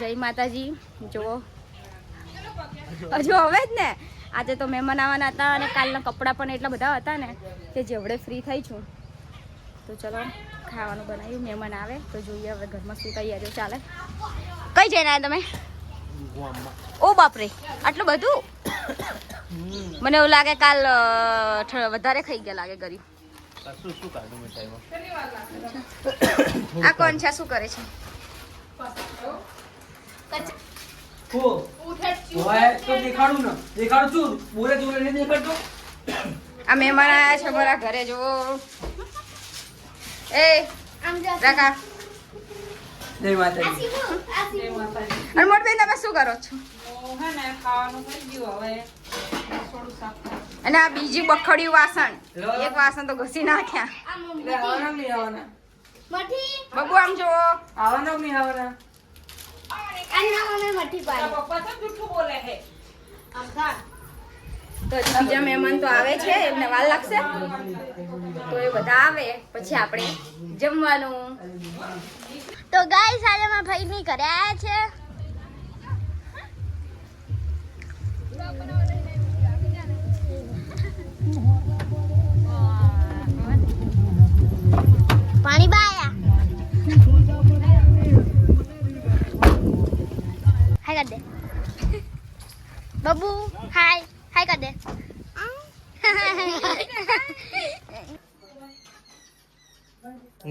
જય માતાજી. જુઓ. હજુ હવે જ ને? આજે તો મહેમાન આવવાના હતા અને કાલના કપડાં પણ એટલા બધા હતા ને કે જેવડે ફ્રી થઈ છું. તો ચલો, ખાવાનું બનાવ્યું, મહેમાન આવે. તો જોઈએ હવે ઘરમાં શું તૈયારીઓ ચાલે. કઈ જઈને આવ્યા તમે? ઓ બાપરે, આટલું બધું? મને એવું લાગે કાલ વધારે ખાઈ ગયા લાગે ગરીબ. આ કોણ છે? શું કરે છે? આ મહેમાન આયા છે મારા ઘરે જો એ રાકા. જય માતાજી. અને મોટબેન તમે શું કરો છો? અને આ બીજી બખડ્યું વાસણ. એક વાસણ તો ઘસી નાખ્યા. બબુ આમ જુઓ. આવવાના નહીં આવવાના તો બીજા મહેમાન તો આવે છે એમને વાર લાગશે. તો એ બધા આવે પછી આપણે જમવાનું. તો ગાઈસ આજે મારા ભાઈ ની ઘરે આયા છે.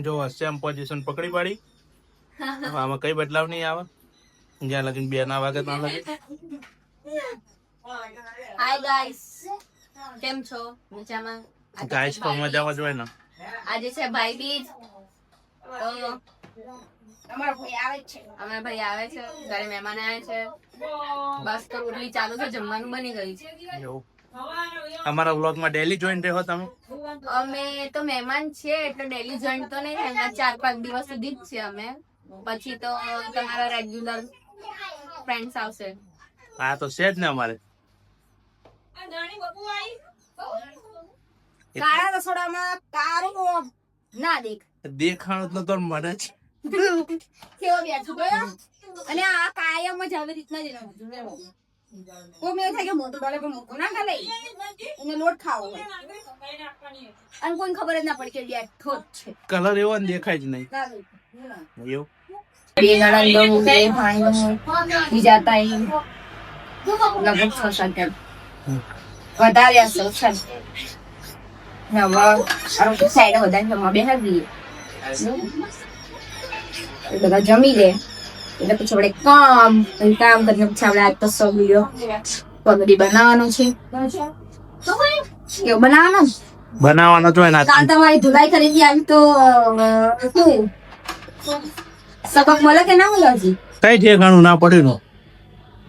જો સેમ પોઝિશન પકડી પાડી. આમાં કઈ બદલાવ નહીં આવે. જ્યાં લગીને બે ના વાગે ત્યાં લગી હાય ગાઈસ કેમ છો? મજામાં? ગાઈસ તો મજામાં જ હોય ને? આજે છે ભાઈ બીજ. તો અમારો ભાઈ આવે છે. અમારા ભાઈ આવે છે. ઘરે મહેમાન આવે છે. બસ તો રોટલી ચાલુ છે. જમવાનું બની ગયું છે. અમારા વ્લોગમાં ડેલી જોઈન રહો તમે? અમે તો મહેમાન છીએ એટલે ડેલી જોઈન્ટ તો નહીં થાય ચાર પાંચ દિવસ સુધી જ છે અમે. પછી તો તમારા રેગ્યુલર ફ્રેન્ડ્સ આવશે. હા તો છે જ ને અમારે. કાળા રસોડામાં કારો ના દેખ. દેખાણ તો તો મને જ. કેવો બેઠો ગયો? અને આ કાયમ જ આવી રીતના જ રહેવું કોઈ મેં થાય કે મોટું ડાલે પણ મોટું ના ખાલે એને લોટ ખાવો હોય અને કોઈને ખબર જ ના પડી કે બેઠો જ છે કલર એવો ને દેખાય જ નહીં એવું બે જણા ગયું બે ભાઈ બીજા તાઈ લગભગ છ સાત જણ વધારે હશે ઓછા હવે સાઈડ વધારે જમવા બેસા દઈએ એ બધા જમી લે એટલે પછી આપણે કામ કામ કરીને પછી આપણે આજ તો સગડીઓ પગડી બનાવવાનું છે. એવું બનાવવાનું? ને? બનાવવાનો જ હોય ને કાલ તમારી ધુલાઈ ખરીદી આવી તો શું? સબક મળે કે ના મળે હજી? કઈ ઘણું ના પડ્યું નો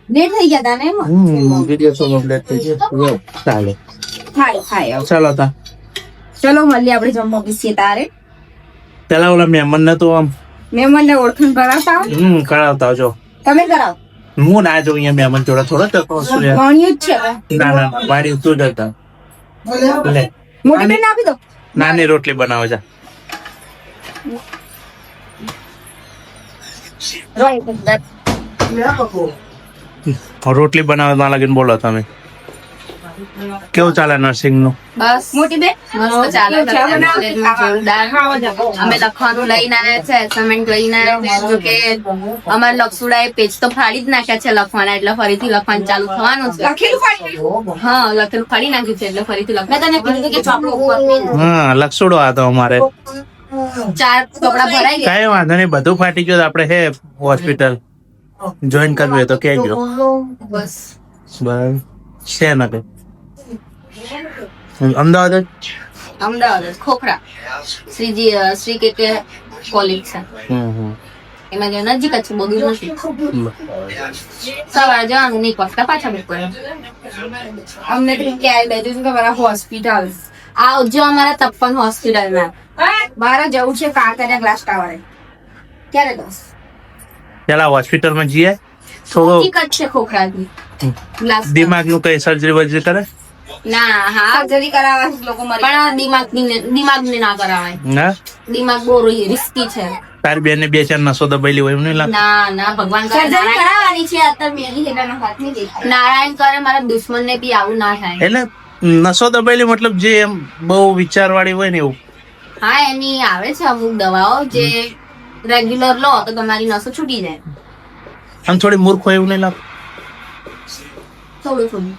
લેટ થઈ ગયા તા ને એમાં? વીડિયો સો કમ્પ્લીટ થઈ ગયો. જો, ચાલે. થાય થાય. ચાલો તા. ચલો મળીએ આપણે જમવા બેસીએ તારે. પેલા ઓલા મહેમાન ને તો આમ. મહેમાનને ઓળખાણ કરાવતા હમ કરાવતા જો. તમે કરાવો. હું ના જોઉં અહીંયા મહેમાન જોડે થોડો તો. ભણ્યું જ છે ના ના મારી તું જતા લે. મોટી બેન આપી દો. નાની રોટલી બનાવો જા. રોટલી બનાવવા લગીને બોલો તમે. કેવું ચાલે નર્સિંગનું? બસ. મોટી બે મસ્ત ચાલે છે? જોરદાર અમે લખવાનું લઈને આવ્યા છે એસાઇનમેન્ટ લઈને આવ્યા છે. કે અમારા લક્ષુડાએ પેજ તો ફાડી જ નાખ્યા છે લખવાના એટલે ફરીથી લખવાનું ચાલુ થવાનું છે. હા લખેલું ફાડી નાખ્યું છે એટલે ફરીથી લખ તને કીધું કે ચોપડો ઉપર. હા લક્ષુડો આ તો અમારે. ચાર કપડા ભરાઈ ગયા. કઈ વાંધો નહીં બધું ફાટી ગયું આપણે હે હોસ્પિટલ. જોઈન કરવું હોય તો કહેજો. બસ. બસ. છે ના કઈ અમદાવાદ જ? અમદાવાદ જ, ખોખરા. શ્રીજી શ્રી કે કે કોલેજ છે. હમ હમ. એમાં જે નજીક છે દૂર નથી. સવારે જવાનું નહીં પગતા પાછા બપોરે. અમને ક્યારે લઈ જજો તમારા હોસ્પિટલ. આવજો અમારા તપ્પન હોસ્પિટલમાં. મારે જવું છે કાંકરિયા ગ્લાસ ટાવરે. ક્યારે દસ પેલા હોસ્પિટલમાં જઈએ તો છે ખોખરાની દિમાગનું કઈ સર્જરી વર્જરી કરે? ના હા. સર્જરી કરાવવા લોકો મરી પણ દિમાગ દિમાગ ને ના કરાવાય. ના? દિમાગ બહુ રિસ્કી છે. તારી બેન ને બે ચાર નસો દબાયેલી હોય એવું નહીં લાગતું ના ના ભગવાન સર્જરી નારાયણ- કરાવવાની છે અત્યારે મેલી હેડાનો હાથ નહીં દેખાય. નારાયણ કરે મારા દુશ્મન ને બી આવું ના થાય. એટલે નસો દબાયેલી મતલબ જે એમ બહુ વિચારવાળી હોય ને એવું. હા એની આવે છે અમુક દવાઓ જે રેગ્યુલર લો તો તમારી નસો છૂટી જાય. આમ થોડી મૂર્ખ હોય એવું નહીં લાગે? થોડું થોડું.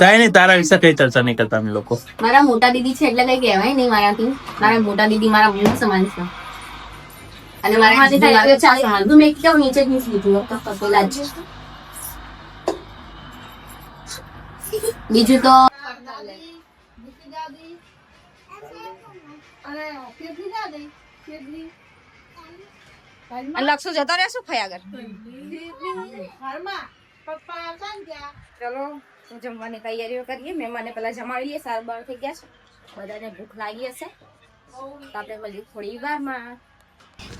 કાંઈ નઈ તારા વિશે કઈ ચર્ચા નહીં કરતા અમે લોકો. મારા મોટા દીદી છે એટલે કઈ કહેવાય નહીં મારાથી. મારા મોટા દીદી મારા મમ્મી સમાન છે. અને મારા મારી થાય સમાન તું મેં કેવું નીચે જ નીચે લીધું બીજું તો અને લક્ષો જતો રહેશું ફઈ આગળ? ચલો હું જમવાની તૈયારીઓ કરીએ. મહેમાને પેલા જમાડી લઈએ સાર બાર થઈ ગયા છે. બધાને ભૂખ લાગી હશે. તો આપણે મળીએ થોડી વારમાં.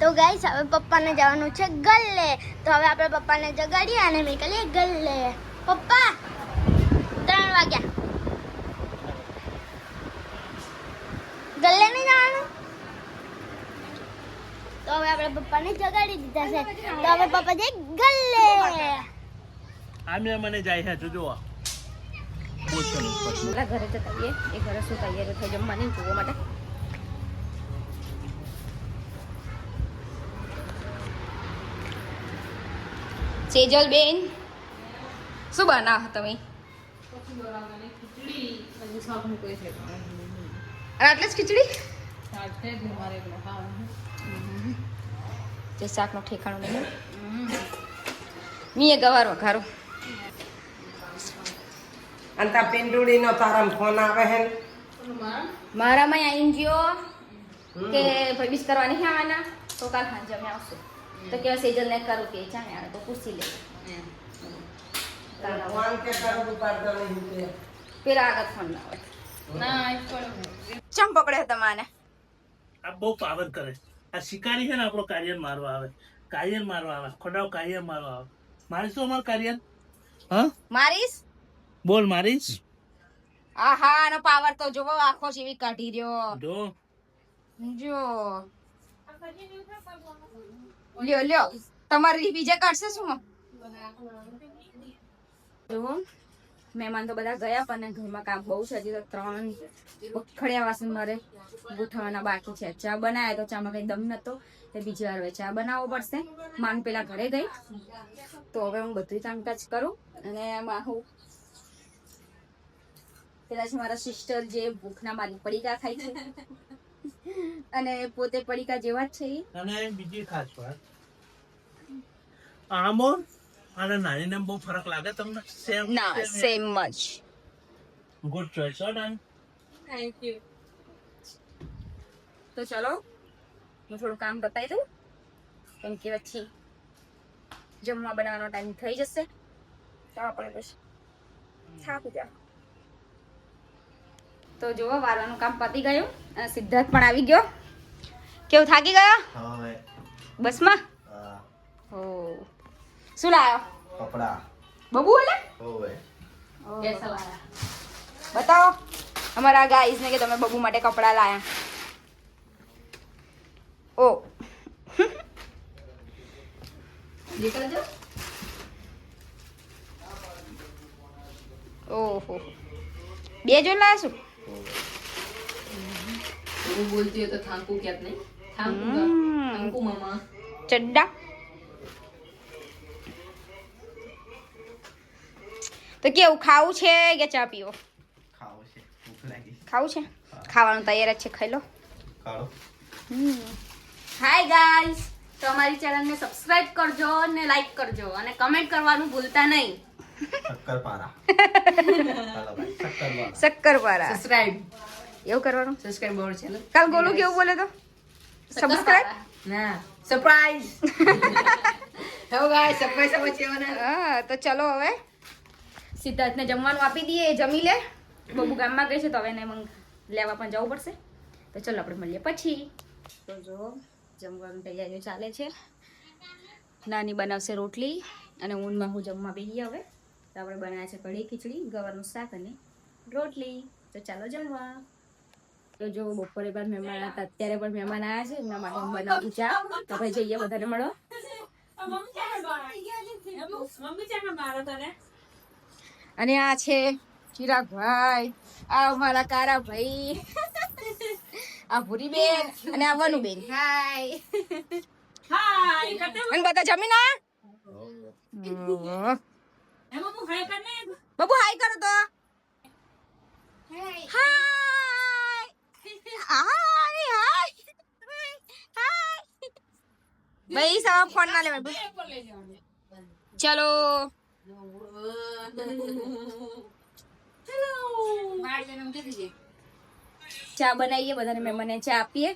તો ગાઈસ હવે પપ્પાને જવાનું છે ગલ્લે. તો હવે આપણે પપ્પાને જગાડીએ અને નીકળીએ ગલ્લે. પપ્પા ત્રણ વાગ્યા. ગલ્લે નહીં જવાનું? તો હવે આપણે પપ્પાને જગાડી દીધા છે. તો હવે પપ્પા જાય ગલ્લે. આમે મને જાય છે, જોજો ઘરે જતા આવીએ. એ ઘરે શું તૈયારી થઈ જમવાની જોવા માટે. સેજલ શું બનાવો તમે? આટલે જ ખીચડી? જે શાકનું ઠેકાણું નહીં. મીએ ગવાર વઘારો. અને તા પિંડુડી નો તારા ફોન આવે હે? મારામાં આવીને ગયો કે ભાઈ બીજ કરવા નહીં આવવાના તો કાલ સાંજે અમે આવશું. તો કે સેજલ ને કરું કે ચાલે આવે તો પૂછી લે. પેલા આગળ ફોન ના આવે ચમ તમાને આ બહુ પાવર કરે આ શિકારી છે ને આપણો કાર્યન મારવા આવે. કાર્યન મારવા આવે. ખોડાવ કાર્યન મારવા આવે. મારીશ શું અમારું કાર્યન? હા? મારીશ? બોલ મારીશ. આહા આનો પાવર તો જોવો આખો જેવી કાઢી રહ્યો. જો. જો. લ્યો લ્યો. તમારી બીજે કાઢશે શું? જુઓ. મહેમાન તો બધા ગયા, પણ ઘરમાં કામ બહુ છે. હજી તો ત્રણ ખડ્યા વાસણ મારે. ગોઠવવાના બાકી છે. ચા બનાવ્યા તો ચામાં કઈ દમ નતો તે બીજી વાર હવે ચા બનાવવો પડશે. માન પેલા ઘરે ગઈ. તો હવે હું બધું કામકાજ કરું અને એમાં હું પેલા મારા સિસ્ટર જે ભૂખના મારી પડીકા ખાય છે. અને પોતે પડીકા જેવા જ છે અને બીજી ખાસ વાત. આમો અને નાની ને બહુ ફરક લાગે તમને? સેમ ના સેમ જ. ગુડ ચોઇસ હો યુ તો ચલો હું થોડું કામ બતાવી દઉં. કેમ કે પછી જમવા બનાવવાનો ટાઈમ થઈ જશે. તો આપણે પછી થાકી જા તો જુઓ વારવાનું કામ પતી ગયું અને સિદ્ધાર્થ પણ આવી ગયો. કેવું થાકી ગયો? બસમાં? હો. શું લાયો? કપડા. બબુ હોવે. બતાવો. અમારા ગાઈઝ ને કે તમે બબુ માટે કપડા લાયા. ઓ. ઓહો. બે જોઈ લાયા શું? બોલતી હોય તો થાંકું ક્યાંક નહીં. થાંકું થાંકું મામા. ચડ્ડા. તો કેવું ખાવું છે કે ચા પીવો? ખાવો છે ભૂખ લાગી. ખાવું છે? ખાવાનું તૈયાર જ છે ખાઈ લો. હાય ગાઈસ તો અમારી ચેનલને સબસ્ક્રાઇબ કરજો અને લાઈક કરજો અને કમેન્ટ કરવાનું ભૂલતા નહીં. શક્કરપારા. સબસ્ક્રાઇબ એવું કરવાનું? સબસ્ક્રાઇબ બોર્ડ છે કાલ ગોલું કેવું બોલે તો? સબસ્ક્રાઇબ ના સરપ્રાઈઝ હવે ગાય સરપ્રાઈઝ છે હા તો ચલો હવે. સિદ્ધાર્થને જમવાનું આપી દઈએ એ જમી લે. બબુ ગામમાં ગઈ છે તો હવે એને મંગ લેવા પણ જવું પડશે. તો ચલો આપણે મળીએ પછી. તો જો જમવાનું તૈયારીઓ ચાલે છે. નાની બનાવશે રોટલી અને ઊનમાં હું જમવા બેહીએ હવે. તો આપણે બનાવ્યા છે કઢી ખીચડી ગવારનું શાક અને રોટલી. તો ચાલો જમવા. તો જો બપોરે પણ મહેમાન હતા અત્યારે પણ મહેમાન આવ્યા છે. એમના માટે હું બનાવું ચા. તો આપણે જઈએ બધાને મળો. અને આ છે ચિરાગભાઈ આ અમારા કારા ભાઈ આ ભૂરી બેન અને આ વનુ બેન હાય. અને બધા જમી ના બબુ હાય કરો તો. હાય. હાય. હાય હાય. ભાઈ સાહેબ ફોન ના લેવાય. ચલો. ચા બનાવીએ બધાને મહેમાનને ચા આપીએ.